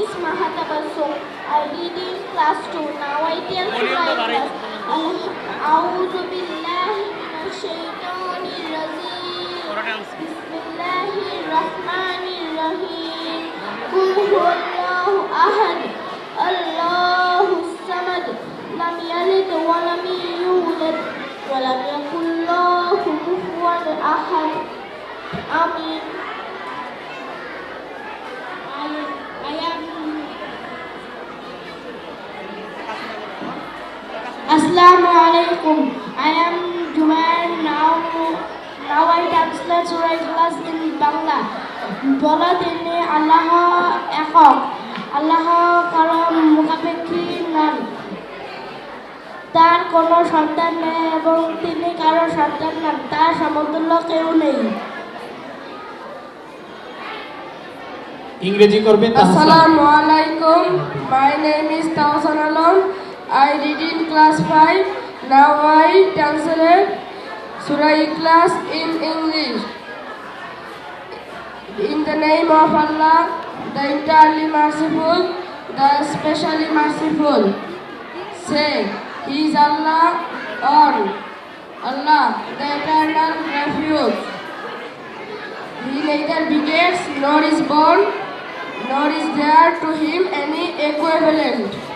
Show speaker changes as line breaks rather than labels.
is Mahatabassum. I read in class 2. Now I tell to my class. أعوذ بالله من الشيطان الرجيم بسم الله الرحمن الرحيم قل هو الله أحد الله الصمد لم يلد ولم يولد ولم يكن له كفوا أحد آمين Assalamu alaikum. I am Jumair now. Now I translate Surah Ikhlas in Bangla. বলো তিনি আল্লাহ একক আল্লাহ কারও মুখাপেক্ষী নন তার কোনো সন্তান নেই এবং তিনি কারও সন্তান নন তার সমতুল্য কেউ নেই
ইংরেজি করবে Tahsan
Assalamu alaikum. My name is Tawsan Alam. I did in class 5. Now I translate Surah Ikhlas in English. In the name of Allah, the entirely merciful, the especially merciful. Say, He is Allah on Allah, the eternal refuge. He neither begets nor is born, nor is there to him any equivalent.